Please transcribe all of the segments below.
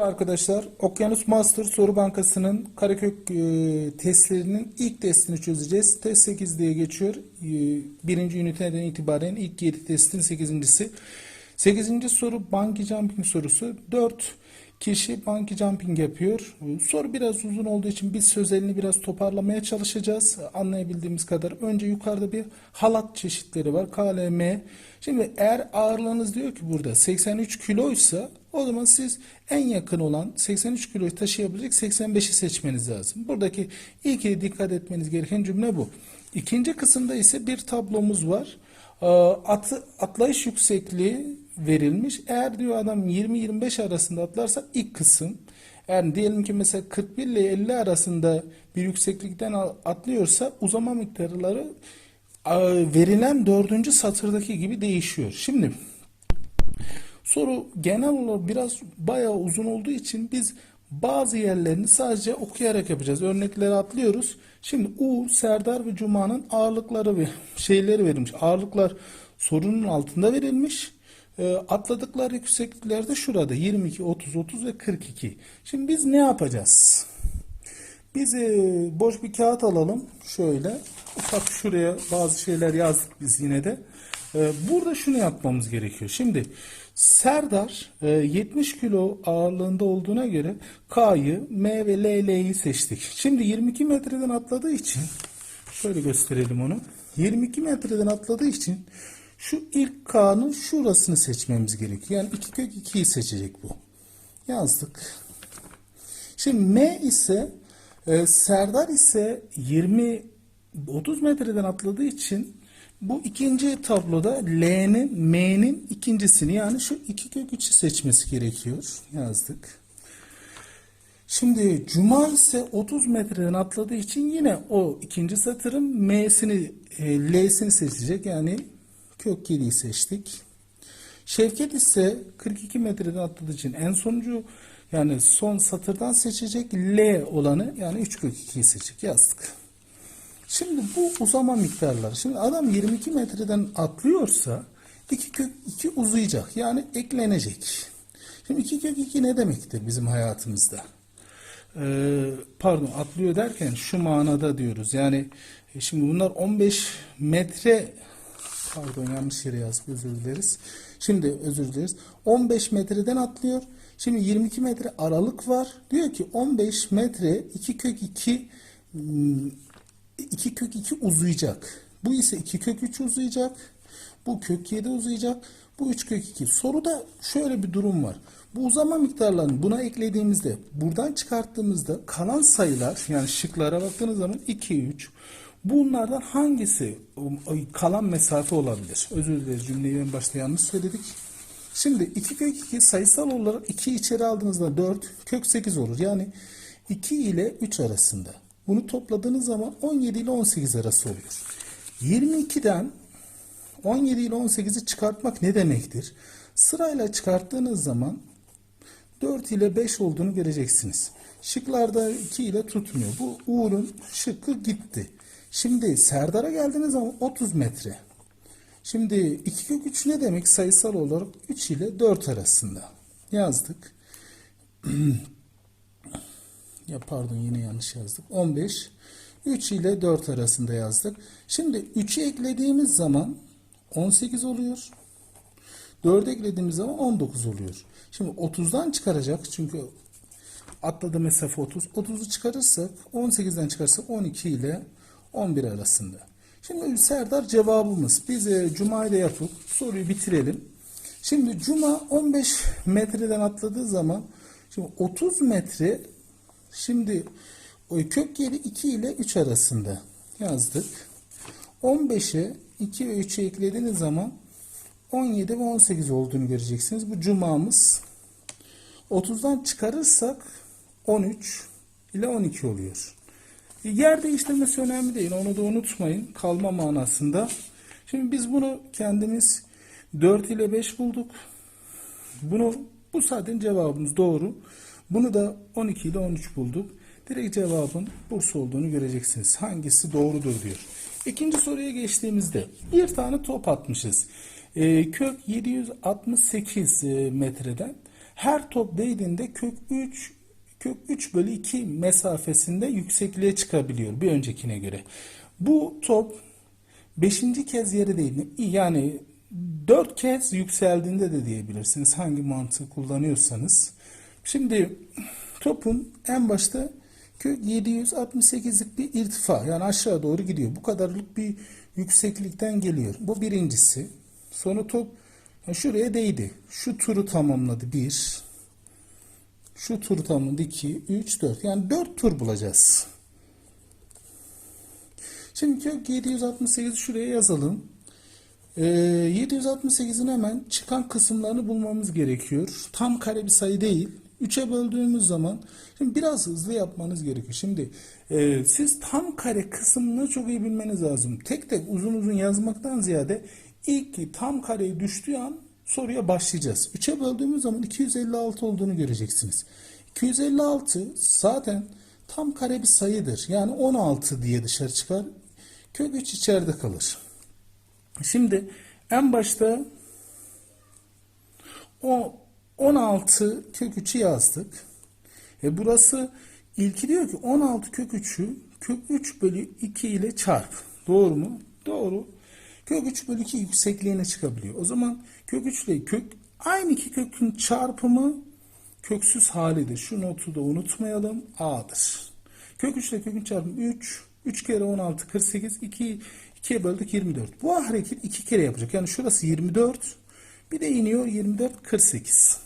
Arkadaşlar, Okyanus Master Soru Bankası'nın karekök e, testlerinin ilk testini çözeceğiz. Test 8 diye geçiyor. E, birinci üniteden itibaren ilk 7 testin 8.si. 8. soru bungee jumping sorusu. 4 kişi bungee jumping yapıyor. Soru biraz uzun olduğu için biz sözelini biraz toparlamaya çalışacağız. Anlayabildiğimiz kadar. Önce yukarıda bir halat çeşitleri var. KLM. Şimdi eğer ağırlığınız diyor ki burada 83 kiloysa o zaman siz en yakın olan 83 kiloyu taşıyabilecek 85'i seçmeniz lazım. Buradaki ilk dikkat etmeniz gereken cümle bu. İkinci kısımda ise bir tablomuz var. Ee, Atı, atlayış yüksekliği verilmiş. Eğer diyor adam 20-25 arasında atlarsa ilk kısım. Yani diyelim ki mesela 41 ile 50 arasında bir yükseklikten atlıyorsa uzama miktarları e, verilen dördüncü satırdaki gibi değişiyor. Şimdi Soru genel olarak biraz bayağı uzun olduğu için biz bazı yerlerini sadece okuyarak yapacağız. Örnekleri atlıyoruz. Şimdi U, Serdar ve Cuma'nın ağırlıkları ve şeyleri verilmiş. Ağırlıklar sorunun altında verilmiş. E, atladıkları yükseklikler de şurada 22, 30, 30 ve 42. Şimdi biz ne yapacağız? Biz e, boş bir kağıt alalım. Şöyle ufak şuraya bazı şeyler yazdık biz yine de. E, burada şunu yapmamız gerekiyor. Şimdi Serdar e, 70 kilo ağırlığında olduğuna göre K'yı, M ve L, L'yi seçtik. Şimdi 22 metreden atladığı için şöyle gösterelim onu. 22 metreden atladığı için şu ilk K'nın şurasını seçmemiz gerekiyor. Yani 2 kök 2'yi seçecek bu. Yazdık. Şimdi M ise e, Serdar ise 20 30 metreden atladığı için bu ikinci tabloda L'nin M'nin ikincisini yani şu 2 kök 3'ü seçmesi gerekiyor. Yazdık. Şimdi Cuma ise 30 metreden atladığı için yine o ikinci satırın M'sini e, L'sini seçecek. Yani kök 7'yi seçtik. Şevket ise 42 metreden atladığı için en sonuncu yani son satırdan seçecek L olanı yani 3 kök 2'yi seçecek. Yazdık. Şimdi bu uzama miktarları. Şimdi adam 22 metreden atlıyorsa 2 kök 2 uzayacak. Yani eklenecek. Şimdi 2 kök 2 ne demektir bizim hayatımızda? Ee, pardon atlıyor derken şu manada diyoruz. Yani e, şimdi bunlar 15 metre pardon yanlış yere yazdık özür dileriz. Şimdi özür dileriz. 15 metreden atlıyor. Şimdi 22 metre aralık var. Diyor ki 15 metre 2 kök 2 2 kök 2 uzayacak. Bu ise 2 kök 3 uzayacak. Bu kök 7 uzayacak. Bu 3 kök 2. Soruda şöyle bir durum var. Bu uzama miktarlarını buna eklediğimizde buradan çıkarttığımızda kalan sayılar yani şıklara baktığınız zaman 2, 3. Bunlardan hangisi kalan mesafe olabilir? Özür dileriz cümleyi en başta yanlış söyledik. Şimdi 2 kök 2 sayısal olarak 2 içeri aldığınızda 4 kök 8 olur. Yani 2 ile 3 arasında. Bunu topladığınız zaman 17 ile 18 arası oluyor. 22'den 17 ile 18'i çıkartmak ne demektir? Sırayla çıkarttığınız zaman 4 ile 5 olduğunu göreceksiniz. Şıklarda 2 ile tutmuyor. Bu Uğur'un şıkkı gitti. Şimdi Serdar'a geldiğiniz zaman 30 metre. Şimdi 2 kök 3 ne demek? Sayısal olarak 3 ile 4 arasında. Yazdık. ya pardon yine yanlış yazdık. 15 3 ile 4 arasında yazdık. Şimdi 3'ü eklediğimiz zaman 18 oluyor. 4'ü eklediğimiz zaman 19 oluyor. Şimdi 30'dan çıkaracak çünkü atladı mesafe 30. 30'u çıkarırsak 18'den çıkarırsak 12 ile 11 arasında. Şimdi Serdar cevabımız. Biz e, Cuma'yı da yapıp soruyu bitirelim. Şimdi Cuma 15 metreden atladığı zaman şimdi 30 metre Şimdi kök yeri 2 ile 3 arasında yazdık. 15'e 2 ve 3'e eklediğiniz zaman 17 ve 18 olduğunu göreceksiniz. Bu cumamız 30'dan çıkarırsak 13 ile 12 oluyor. Yer değiştirmesi önemli değil. Onu da unutmayın. Kalma manasında. Şimdi biz bunu kendimiz 4 ile 5 bulduk. Bunu bu zaten cevabımız doğru. Bunu da 12 ile 13 bulduk. Direkt cevabın Bursa olduğunu göreceksiniz. Hangisi doğrudur diyor. İkinci soruya geçtiğimizde bir tane top atmışız. E, kök 768 e, metreden Her top değdiğinde kök 3 kök 3 bölü 2 mesafesinde yüksekliğe çıkabiliyor bir öncekine göre. Bu top 5. kez yere değdi. Yani 4 kez yükseldiğinde de diyebilirsiniz. Hangi mantığı kullanıyorsanız. Şimdi topun en başta kök 768'lik bir irtifa yani aşağı doğru gidiyor. Bu kadarlık bir yükseklikten geliyor. Bu birincisi. Sonra top yani şuraya değdi. Şu turu tamamladı. 1 şu turu tamamladı. 2 3 4 yani 4 tur bulacağız. Şimdi kök 768 şuraya yazalım. Ee, 768'in hemen çıkan kısımlarını bulmamız gerekiyor. Tam kare bir sayı değil. 3'e böldüğümüz zaman şimdi biraz hızlı yapmanız gerekiyor. Şimdi e, siz tam kare kısmını çok iyi bilmeniz lazım. Tek tek uzun uzun yazmaktan ziyade ilk tam kareyi düştüğü an soruya başlayacağız. 3'e böldüğümüz zaman 256 olduğunu göreceksiniz. 256 zaten tam kare bir sayıdır. Yani 16 diye dışarı çıkar. Kök 3 içeride kalır. Şimdi en başta o 16 kök 3'ü yazdık. E burası ilki diyor ki 16 kök 3'ü kök 3 bölü 2 ile çarp. Doğru mu? Doğru. Kök 3 bölü 2 yüksekliğine çıkabiliyor. O zaman kök 3 ile kök aynı iki kökün çarpımı köksüz halidir. Şu notu da unutmayalım. A'dır. Kök 3 ile kökün çarpımı 3. 3 kere 16 48. 2 2'ye böldük 24. Bu hareket 2 kere yapacak. Yani şurası 24. Bir de iniyor 24 48.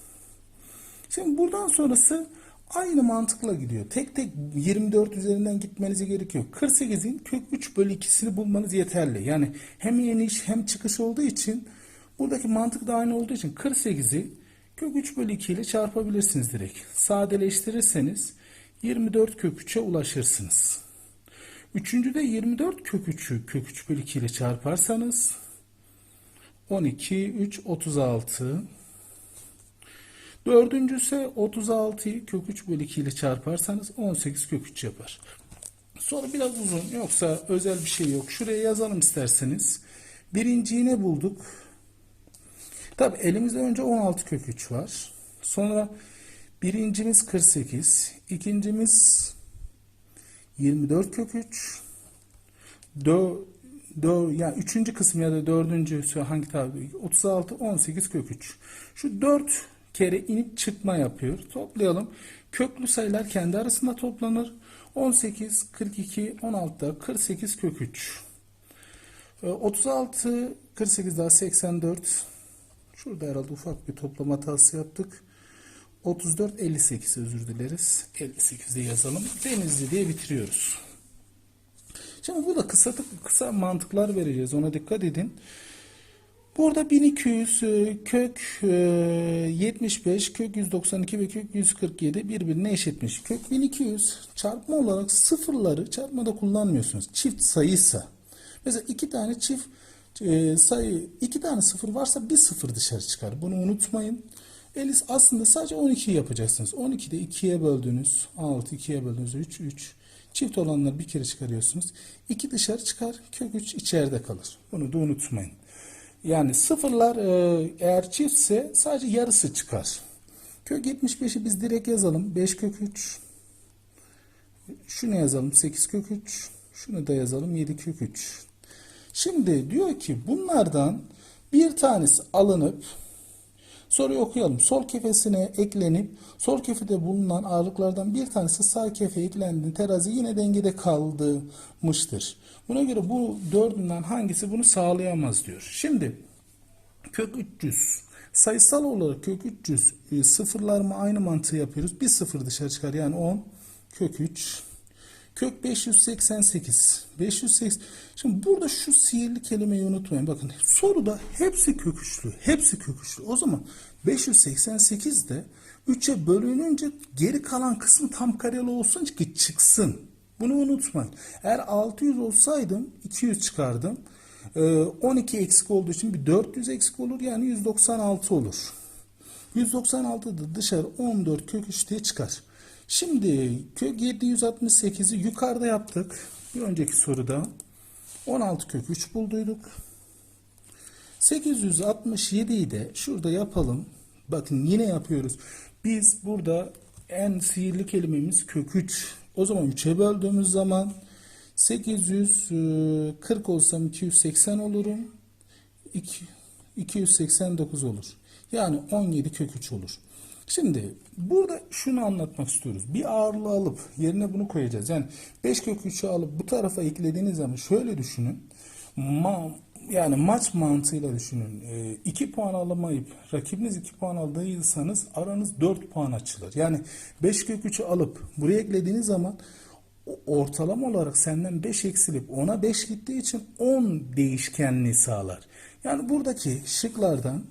Şimdi buradan sonrası aynı mantıkla gidiyor. Tek tek 24 üzerinden gitmenize gerekiyor. 48'in kök 3 bölü 2'sini bulmanız yeterli. Yani hem iniş hem çıkış olduğu için buradaki mantık da aynı olduğu için 48'i kök 3 bölü 2 ile çarpabilirsiniz direkt. Sadeleştirirseniz 24 kök 3'e ulaşırsınız. Üçüncüde 24 kök 3'ü kök 3 bölü 2 ile çarparsanız 12, 3, 36. Dördüncüsü 36'yı kök 3 bölü 2 ile çarparsanız 18 kök 3 yapar. Soru biraz uzun yoksa özel bir şey yok. Şuraya yazalım isterseniz. Birinciyi ne bulduk? Tabi elimizde önce 16 kök 3 var. Sonra birincimiz 48. ikincimiz 24 kök 3. 4, 4 yani üçüncü kısım ya da dördüncüsü hangi tabi 36 18 kök 3. Şu 4 kere inip çıkma yapıyor. Toplayalım. Köklü sayılar kendi arasında toplanır. 18 42 16 48 kök 3. 36 48 daha 84. Şurada herhalde ufak bir toplam hatası yaptık. 34 58 özür dileriz. 58 de yazalım. Denizli diye bitiriyoruz. Şimdi burada kısa kısa mantıklar vereceğiz. Ona dikkat edin. Burada 1200 e, kök e, 75 kök 192 ve kök 147 birbirine eşitmiş. Kök 1200 çarpma olarak sıfırları çarpmada kullanmıyorsunuz. Çift sayıysa. Mesela iki tane çift e, sayı iki tane sıfır varsa bir sıfır dışarı çıkar. Bunu unutmayın. Elis aslında sadece 12 yapacaksınız. 12'de 2'ye böldünüz. 6 2'ye böldünüz. 3 3. Çift olanları bir kere çıkarıyorsunuz. 2 dışarı çıkar. Kök 3 içeride kalır. Bunu da unutmayın. Yani sıfırlar e, eğer çiftse sadece yarısı çıkar. Kök 75'i biz direkt yazalım. 5 kök 3. Şunu yazalım. 8 kök 3. Şunu da yazalım. 7 kök 3. Şimdi diyor ki bunlardan bir tanesi alınıp Soruyu okuyalım. Sol kefesine eklenip sol kefede bulunan ağırlıklardan bir tanesi sağ kefeye eklendiğinde terazi yine dengede kalmıştır. Buna göre bu dördünden hangisi bunu sağlayamaz diyor. Şimdi kök 300 sayısal olarak kök 300 e, sıfırlar mı aynı mantığı yapıyoruz. Bir sıfır dışarı çıkar yani 10 kök 3 Kök 588. 580. Şimdi burada şu sihirli kelimeyi unutmayın. Bakın soruda hepsi köküçlü. Hepsi köküçlü. O zaman 588 de 3'e bölününce geri kalan kısmı tam kareli olsun ki çıksın. Bunu unutmayın. Eğer 600 olsaydım 200 çıkardım. 12 eksik olduğu için bir 400 eksik olur. Yani 196 olur. 196 da dışarı 14 kök 3 diye çıkar. Şimdi kök 768'i yukarıda yaptık. Bir önceki soruda 16 kök 3 bulduyduk. 867'yi de şurada yapalım. Bakın yine yapıyoruz. Biz burada en sihirli kelimemiz kök 3. O zaman 3'e böldüğümüz zaman 840 olsam 280 olurum. 2, 289 olur. Yani 17 kök 3 olur. Şimdi burada şunu anlatmak istiyoruz. Bir ağırlığı alıp yerine bunu koyacağız. Yani 5 kök 3'ü alıp bu tarafa eklediğiniz zaman şöyle düşünün. Ma yani maç mantığıyla düşünün. 2 puan alamayıp rakibiniz 2 puan aldıysanız aranız 4 puan açılır. Yani 5 kök 3'ü alıp buraya eklediğiniz zaman ortalama olarak senden 5 eksilip ona 5 gittiği için 10 değişkenliği sağlar. Yani buradaki şıklardan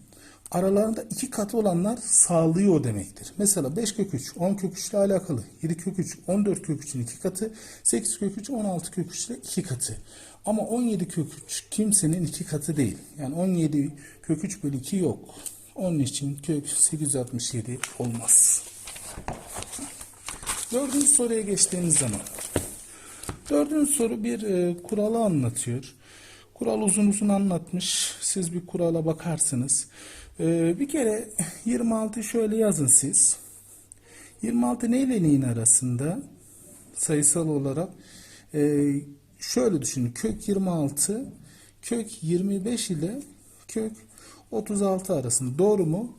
aralarında iki katı olanlar sağlıyor demektir. Mesela 5 kök 3, 10 kök 3 ile alakalı. 7 kök 3, 14 kök 3'ün iki katı. 8 kök 3, 16 kök 3 ile iki katı. Ama 17 kök 3 kimsenin iki katı değil. Yani 17 kök 3 bölü 2 yok. Onun için kök 867 olmaz. Dördüncü soruya geçtiğimiz zaman. Dördüncü soru bir e, kuralı anlatıyor. Kural uzun uzun anlatmış. Siz bir kurala bakarsınız. E, bir kere 26 şöyle yazın siz. 26 ne ile neyin arasında? Sayısal olarak. E, şöyle düşünün. Kök 26 kök 25 ile kök 36 arasında. Doğru mu?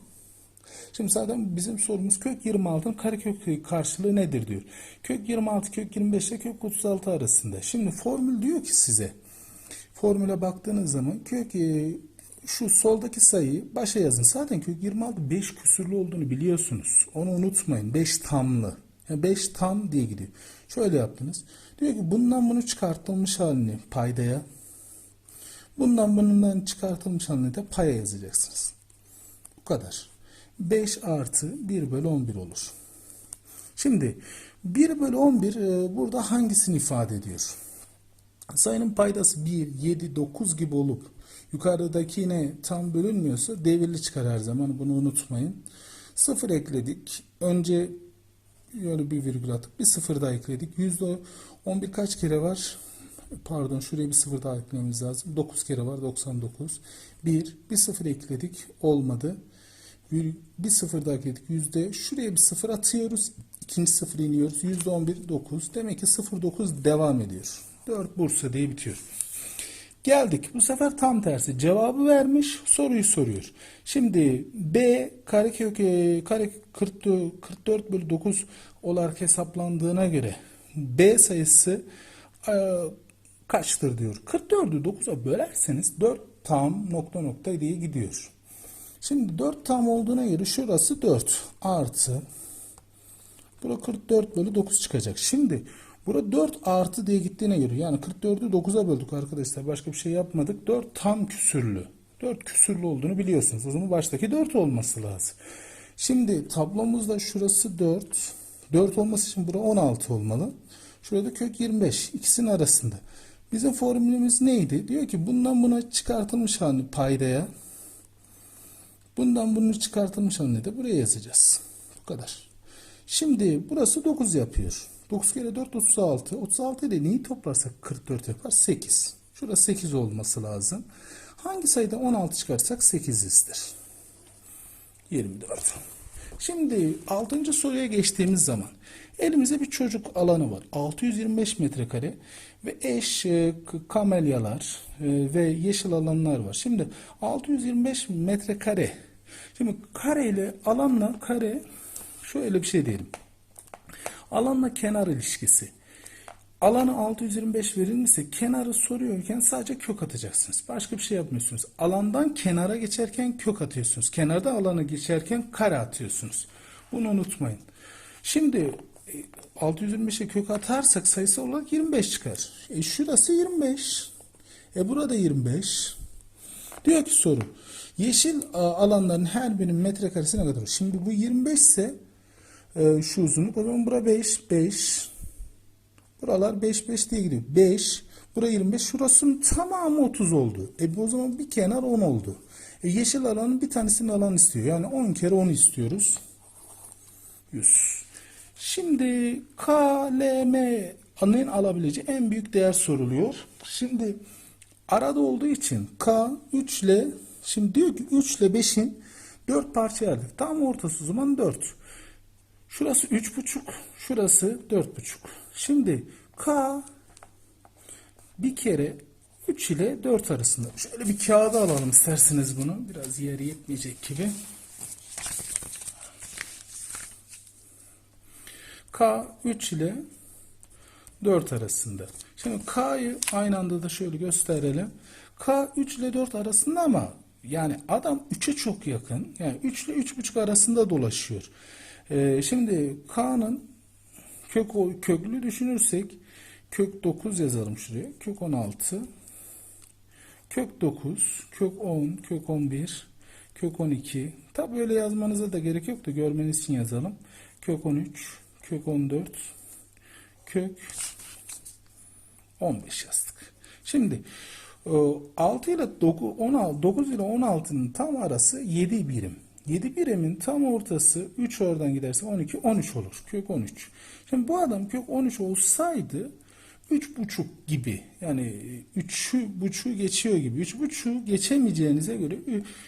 Şimdi zaten bizim sorumuz kök 26'ın karekök karşılığı nedir diyor. Kök 26 kök 25 ile kök 36 arasında. Şimdi formül diyor ki size formüle baktığınız zaman kök e, şu soldaki sayıyı başa yazın. Zaten kök 26 5 küsürlü olduğunu biliyorsunuz. Onu unutmayın. 5 tamlı. Yani 5 tam diye gidiyor. Şöyle yaptınız. Diyor ki bundan bunu çıkartılmış halini paydaya. Bundan bundan çıkartılmış halini de paya yazacaksınız. Bu kadar. 5 artı 1 bölü 11 olur. Şimdi 1 bölü 11 e, burada hangisini ifade ediyor? Sayının paydası 1, 7, 9 gibi olup yukarıdaki yine tam bölünmüyorsa devirli çıkar her zaman. Bunu unutmayın. 0 ekledik. Önce böyle bir virgül attık. Bir sıfır daha ekledik. Yüzde 11 kaç kere var? Pardon şuraya bir sıfır daha eklememiz lazım. 9 kere var 99. 1. Bir sıfır ekledik. Olmadı. Bir, bir sıfır daha ekledik. Yüzde şuraya bir sıfır atıyoruz. İkinci sıfır iniyoruz. Yüzde 11 9. Demek ki 0,9 devam ediyor. 4 Bursa diye bitiyor. Geldik. Bu sefer tam tersi. Cevabı vermiş, soruyu soruyor. Şimdi B karekök kare 44, 44 bölü 9 olarak hesaplandığına göre B sayısı e, kaçtır diyor. 44'ü 9'a bölerseniz 4 tam nokta nokta diye gidiyor. Şimdi 4 tam olduğuna göre şurası 4 artı Bura 44 bölü 9 çıkacak. Şimdi bura 4 artı diye gittiğine göre yani 44'ü 9'a böldük arkadaşlar. Başka bir şey yapmadık. 4 tam küsürlü. 4 küsürlü olduğunu biliyorsunuz. O zaman baştaki 4 olması lazım. Şimdi tablomuzda şurası 4. 4 olması için bura 16 olmalı. Şurada kök 25. İkisinin arasında. Bizim formülümüz neydi? Diyor ki bundan buna çıkartılmış halini paydaya. Bundan bunu çıkartılmış halini de buraya yazacağız. Bu kadar. Şimdi burası 9 yapıyor. 9 kere 4 36. 36 ile neyi toplarsak 44 yapar? 8. Şurası 8 olması lazım. Hangi sayıda 16 çıkarsak 8'izdir. 24. Şimdi 6. soruya geçtiğimiz zaman elimizde bir çocuk alanı var. 625 metrekare ve eş kamelyalar e, ve yeşil alanlar var. Şimdi 625 metrekare. Şimdi kare ile alanla kare şöyle bir şey diyelim. Alanla kenar ilişkisi. Alanı 625 verilmişse kenarı soruyorken sadece kök atacaksınız. Başka bir şey yapmıyorsunuz. Alandan kenara geçerken kök atıyorsunuz. Kenarda alanı geçerken kare atıyorsunuz. Bunu unutmayın. Şimdi e, 625'e kök atarsak sayısı olarak 25 çıkar. E şurası 25. E burada 25. Diyor ki soru. Yeşil alanların her birinin metrekaresi ne kadar? Şimdi bu 25 ise e, şu uzunluk o zaman bura 5 5 Buralar 5 5 diye gidiyor. 5 bura 25 şurasının tamamı 30 oldu. E bu o zaman bir kenar 10 oldu. E yeşil alanın bir tanesinin alan istiyor. Yani 10 kere 10 istiyoruz. 100. Şimdi KLM'nin alabileceği en büyük değer soruluyor. Şimdi arada olduğu için K 3 ile şimdi diyor ki 3 ile 5'in 4 parça ayırdık. Tam ortası zaman 4. Şurası 3,5. Şurası 4,5. Şimdi K bir kere 3 ile 4 arasında. Şöyle bir kağıda alalım isterseniz bunu. Biraz yeri yetmeyecek gibi. K 3 ile 4 arasında. Şimdi K'yı aynı anda da şöyle gösterelim. K 3 ile 4 arasında ama yani adam 3'e çok yakın. Yani 3 ile 3,5 arasında dolaşıyor. Ee, şimdi K'nın kök köklü düşünürsek kök 9 yazalım şuraya. Kök 16 kök 9 kök 10 kök 11 kök 12 tabi öyle yazmanıza da gerek yok da görmeniz için yazalım. Kök 13 kök 14 kök 15 yazdık. Şimdi 6 ile 9, 16, 9 ile 16'nın tam arası 7 birim. 7 birimin tam ortası 3 oradan giderse 12, 13 olur. Kök 13. Şimdi bu adam kök 13 olsaydı 3,5 gibi yani 3'ü buçuğu geçiyor gibi 3,5'u geçemeyeceğinize göre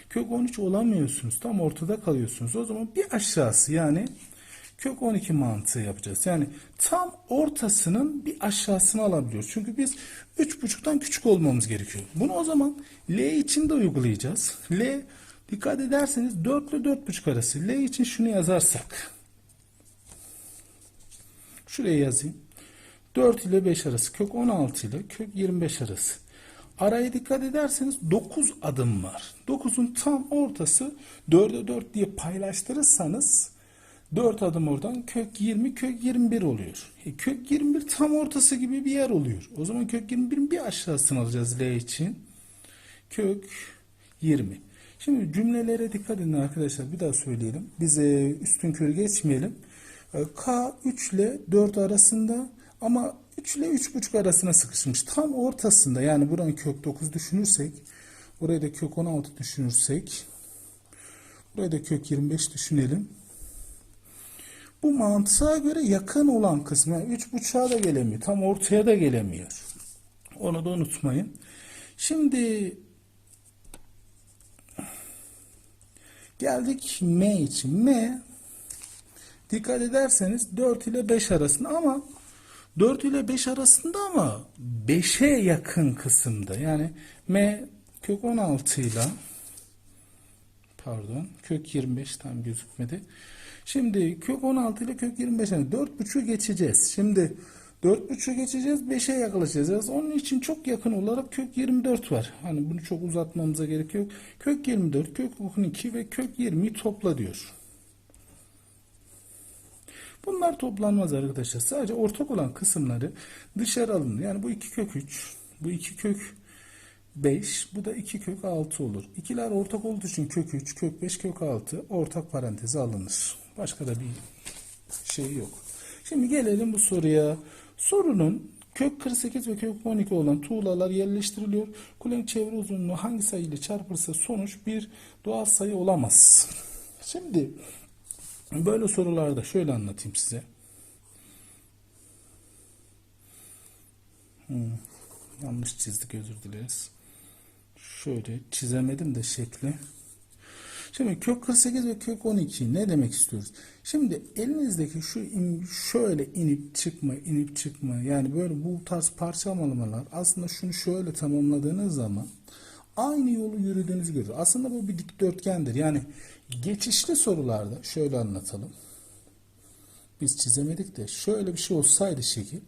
kök 13 olamıyorsunuz. Tam ortada kalıyorsunuz. O zaman bir aşağısı yani kök 12 mantığı yapacağız. Yani tam ortasının bir aşağısını alabiliyoruz. Çünkü biz 3,5'tan küçük olmamız gerekiyor. Bunu o zaman L için de uygulayacağız. L dikkat ederseniz 4 ile 4,5 arası. L için şunu yazarsak. Şuraya yazayım. 4 ile 5 arası. Kök 16 ile kök 25 arası. Araya dikkat ederseniz 9 adım var. 9'un tam ortası 4'e 4 diye paylaştırırsanız 4 adım oradan kök 20 kök 21 oluyor. E, kök 21 tam ortası gibi bir yer oluyor. O zaman kök 21'in bir aşağısını alacağız L için. Kök 20. Şimdi cümlelere dikkat edin arkadaşlar. Bir daha söyleyelim. Biz e, üstün körü geçmeyelim. E, K 3 ile 4 arasında ama 3 ile 3,5 arasına sıkışmış. Tam ortasında yani buranın kök 9 düşünürsek burayı da kök 16 düşünürsek burayı da kök 25 düşünelim. Bu mantığa göre yakın olan kısmı yani 3,5'a da gelemiyor. Tam ortaya da gelemiyor. Onu da unutmayın. Şimdi geldik M için. M dikkat ederseniz 4 ile 5 arasında ama 4 ile 5 arasında ama 5'e yakın kısımda. Yani M kök 16 ile pardon kök 25 tam gözükmedi. Şimdi kök 16 ile kök 25 yani 4.5'ü geçeceğiz. Şimdi 4.5'ü geçeceğiz 5'e yaklaşacağız. Onun için çok yakın olarak kök 24 var. Hani bunu çok uzatmamıza gerek yok. Kök 24, kök 12 ve kök 20'yi topla diyor. Bunlar toplanmaz arkadaşlar. Sadece ortak olan kısımları dışarı alın. Yani bu 2 kök 3, bu 2 kök 5, bu da 2 kök 6 olur. İkiler ortak olduğu için kök 3, kök 5, kök 6 ortak paranteze alınır. Başka da bir şey yok. Şimdi gelelim bu soruya. Sorunun kök 48 ve kök 12 olan tuğlalar yerleştiriliyor. Kulenin çevre uzunluğu hangi sayı ile çarpılırsa sonuç bir doğal sayı olamaz. Şimdi böyle sorularda şöyle anlatayım size. Hmm, yanlış çizdik özür dileriz. Şöyle çizemedim de şekli. Şimdi kök 48 ve kök 12 ne demek istiyoruz? Şimdi elinizdeki şu in, şöyle inip çıkma, inip çıkma yani böyle bu tarz parçalamalar aslında şunu şöyle tamamladığınız zaman aynı yolu yürüdüğünüzü görür. Aslında bu bir dikdörtgendir. Yani geçişli sorularda şöyle anlatalım. Biz çizemedik de şöyle bir şey olsaydı şekil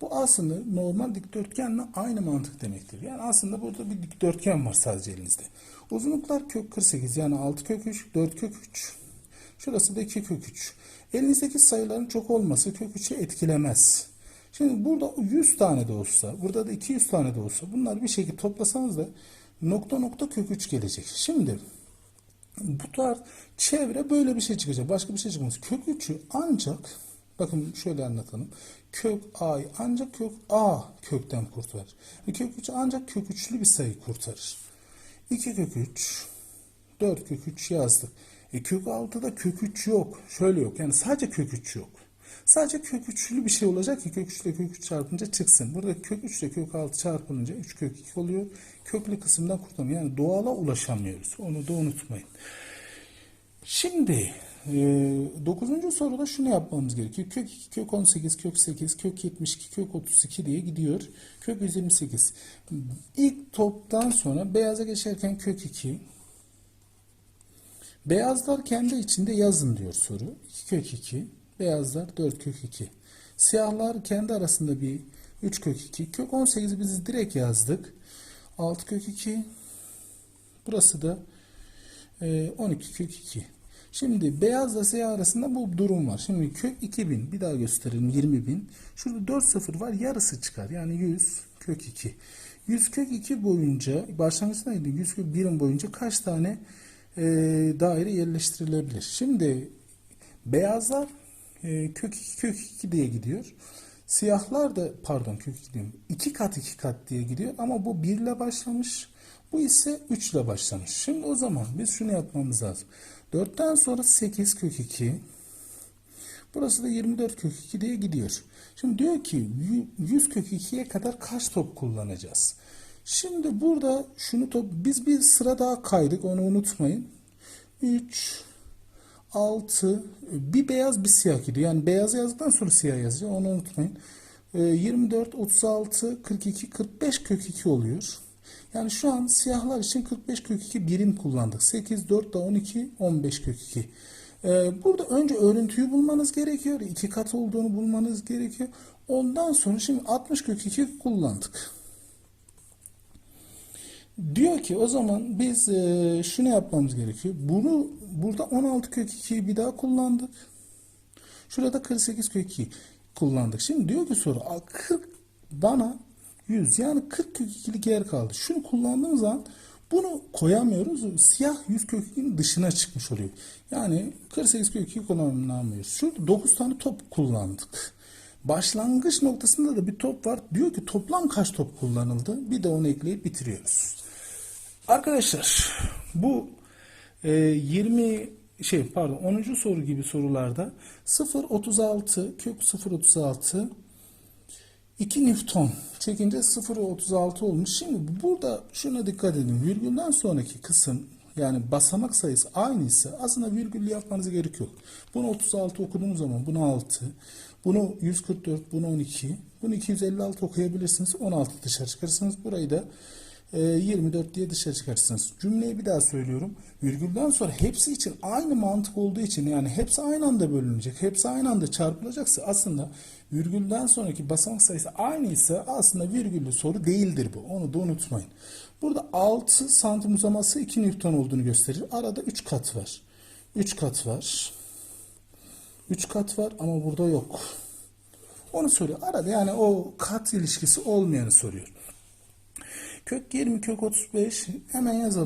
bu aslında normal dikdörtgenle aynı mantık demektir. Yani aslında burada bir dikdörtgen var sadece elinizde. Uzunluklar kök 48 yani 6 kök 3, 4 kök 3. Şurası da 2 kök 3. Elinizdeki sayıların çok olması kök 3'ü etkilemez. Şimdi burada 100 tane de olsa, burada da 200 tane de olsa bunları bir şekilde toplasanız da nokta nokta kök 3 gelecek. Şimdi bu tarz çevre böyle bir şey çıkacak. Başka bir şey çıkmaz. Kök 3'ü ancak bakın şöyle anlatalım. Kök a ancak kök a kökten kurtarır. Kök 3 ancak kök 3'lü bir sayı kurtarır. 2 kök 3 4 kök 3 yazdık. E kök 6'da kök 3 yok. Şöyle yok. Yani sadece kök 3 yok. Sadece kök 3'lü bir şey olacak ki kök 3 ile kök 3 çarpınca çıksın. Burada kök 3 ile kök 6 çarpılınca 3 kök 2 oluyor. Köklü kısımdan kurtulamıyor. Yani doğala ulaşamıyoruz. Onu da unutmayın. Şimdi 9. soruda şunu yapmamız gerekiyor. Kök 2, kök 18, kök 8, kök 72, kök 32 diye gidiyor. Kök 128. İlk toptan sonra beyaza geçerken kök 2. Beyazlar kendi içinde yazın diyor soru. 2 kök 2. Beyazlar 4 kök 2. Siyahlar kendi arasında bir 3 kök 2. Kök 18'i biz direkt yazdık. 6 kök 2. Burası da e, 12 kök 2. Şimdi beyazla siyah arasında bu durum var. Şimdi kök 2000 bir daha gösterelim 20.000. Şurada 4 sıfır var yarısı çıkar. Yani 100 kök 2. 100 kök 2 boyunca başlangıçta neydi? 100 kök 1'in boyunca kaç tane e, daire yerleştirilebilir? Şimdi beyazlar e, kök 2 kök 2 diye gidiyor. Siyahlar da pardon kök 2 diyorum. 2 kat 2 kat diye gidiyor ama bu 1 ile başlamış. Bu ise 3 ile başlamış. Şimdi o zaman biz şunu yapmamız lazım. 4'ten sonra 8 kök 2. Burası da 24 kök 2 diye gidiyor. Şimdi diyor ki 100 kök 2'ye kadar kaç top kullanacağız? Şimdi burada şunu top biz bir sıra daha kaydık onu unutmayın. 3 6 bir beyaz bir siyah gidiyor. Yani beyaz yazdıktan sonra siyah yazacağım onu unutmayın. Ee, 24 36 42 45 kök 2 oluyor. Yani şu an siyahlar için 45 kök 2 birim kullandık. 8, 4 da 12, 15 kök 2. Ee, burada önce örüntüyü bulmanız gerekiyor. iki kat olduğunu bulmanız gerekiyor. Ondan sonra şimdi 60 kök 2 kullandık. Diyor ki o zaman biz e, şunu yapmamız gerekiyor. Bunu burada 16 kök 2'yi bir daha kullandık. Şurada 48 kök 2 kullandık. Şimdi diyor ki soru 40 bana 100 yani 40 kök 2'lik yer kaldı. Şunu kullandığımız zaman bunu koyamıyoruz. Siyah 100 kök 2'nin dışına çıkmış oluyor. Yani 48 kök 2 kullanamıyoruz. Şurada 9 tane top kullandık. Başlangıç noktasında da bir top var. Diyor ki toplam kaç top kullanıldı? Bir de onu ekleyip bitiriyoruz. Arkadaşlar bu e, 20 şey pardon 10. soru gibi sorularda 0.36 kök 0.36 2 Newton çekince 0.36 olmuş. Şimdi burada şuna dikkat edin. Virgülden sonraki kısım yani basamak sayısı aynıysa aslında virgül yapmanız gerek yok. Bunu 36 okuduğunuz zaman bunu 6, bunu 144, bunu 12, bunu 256 okuyabilirsiniz. 16 dışarı çıkarırsınız. Burayı da 24 diye dışarı çıkarırsınız. Cümleyi bir daha söylüyorum. Virgülden sonra hepsi için aynı mantık olduğu için yani hepsi aynı anda bölünecek. Hepsi aynı anda çarpılacaksa aslında virgülden sonraki basamak sayısı aynıysa aslında virgüllü soru değildir bu. Onu da unutmayın. Burada 6 santim uzaması 2 Newton olduğunu gösterir. Arada 3 kat var. 3 kat var. 3 kat var ama burada yok. Onu soruyor. Arada yani o kat ilişkisi olmayanı soruyor. Kök 20 kök 35 hemen yazalım.